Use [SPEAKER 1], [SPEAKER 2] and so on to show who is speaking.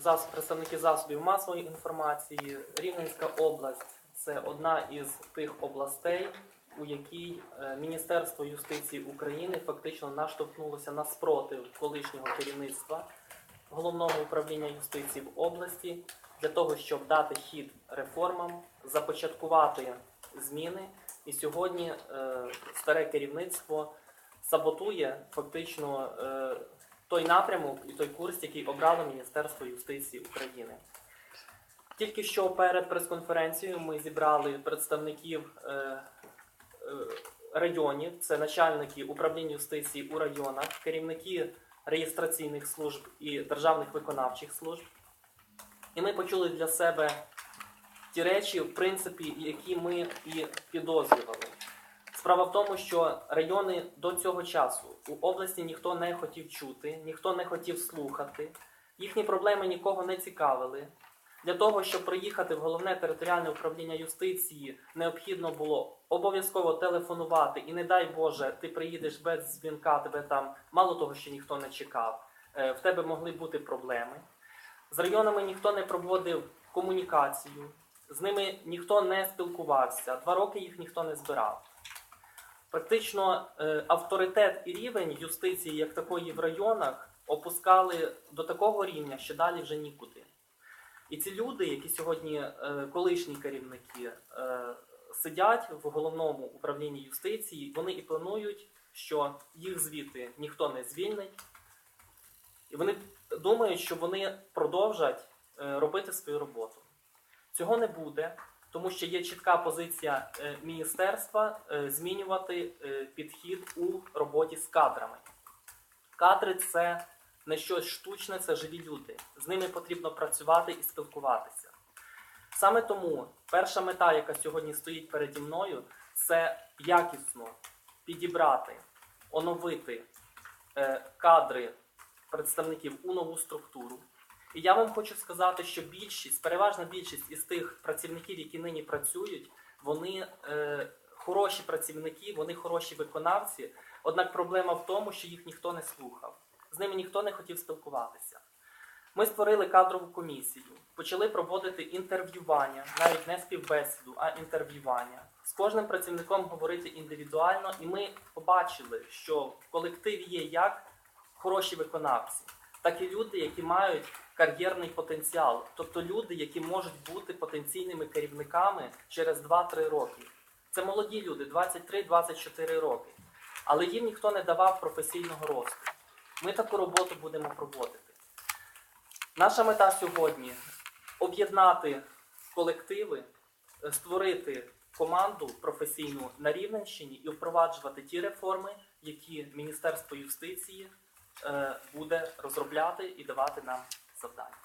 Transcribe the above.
[SPEAKER 1] зас... представники засобів масової інформації, Рівненська область це одна із тих областей, у якій е, Міністерство юстиції України фактично наштовхнулося на спротив колишнього керівництва головного управління юстиції в області для того, щоб дати хід реформам, започаткувати зміни. І сьогодні е, старе керівництво саботує фактично е, той напрямок і той курс, який обрало Міністерство юстиції України. Тільки що перед прес-конференцією ми зібрали представників е, е, районів, це начальники управління юстиції у районах, керівники реєстраційних служб і державних виконавчих служб. І ми почули для себе ті речі, в принципі, які ми і підозрювали. Справа в тому, що райони до цього часу у області ніхто не хотів чути, ніхто не хотів слухати, їхні проблеми нікого не цікавили. Для того, щоб приїхати в головне територіальне управління юстиції, необхідно було обов'язково телефонувати, і не дай Боже, ти приїдеш без дзвінка, тебе там мало того, що ніхто не чекав, е, в тебе могли бути проблеми. З районами ніхто не проводив комунікацію, з ними ніхто не спілкувався, два роки їх ніхто не збирав. Практично е, авторитет і рівень юстиції як такої в районах опускали до такого рівня, що далі вже нікуди. І ці люди, які сьогодні е, колишні керівники, е, сидять в головному управлінні юстиції, вони і планують, що їх звідти ніхто не звільнить, і вони думають, що вони продовжать робити свою роботу. Цього не буде, тому що є чітка позиція е, міністерства е, змінювати е, підхід у роботі з кадрами. Кадри це не щось штучне, це живі люди. З ними потрібно працювати і спілкуватися. Саме тому перша мета, яка сьогодні стоїть переді мною, це якісно підібрати, оновити кадри представників у нову структуру. І я вам хочу сказати, що більшість, переважна більшість із тих працівників, які нині працюють, вони е, хороші працівники, вони хороші виконавці. Однак проблема в тому, що їх ніхто не слухав, з ними ніхто не хотів спілкуватися. Ми створили кадрову комісію, почали проводити інтерв'ювання, навіть не співбесіду, а інтерв'ювання. З кожним працівником говорити індивідуально, і ми побачили, що в колективі є як хороші виконавці, так і люди, які мають кар'єрний потенціал, тобто люди, які можуть бути потенційними керівниками через 2-3 роки. Це молоді люди, 23-24 роки. Але їм ніхто не давав професійного росту. Ми таку роботу будемо проводити. Наша мета сьогодні об'єднати колективи, е, створити команду професійну на Рівненщині і впроваджувати ті реформи, які Міністерство юстиції буде розробляти і давати нам завдання.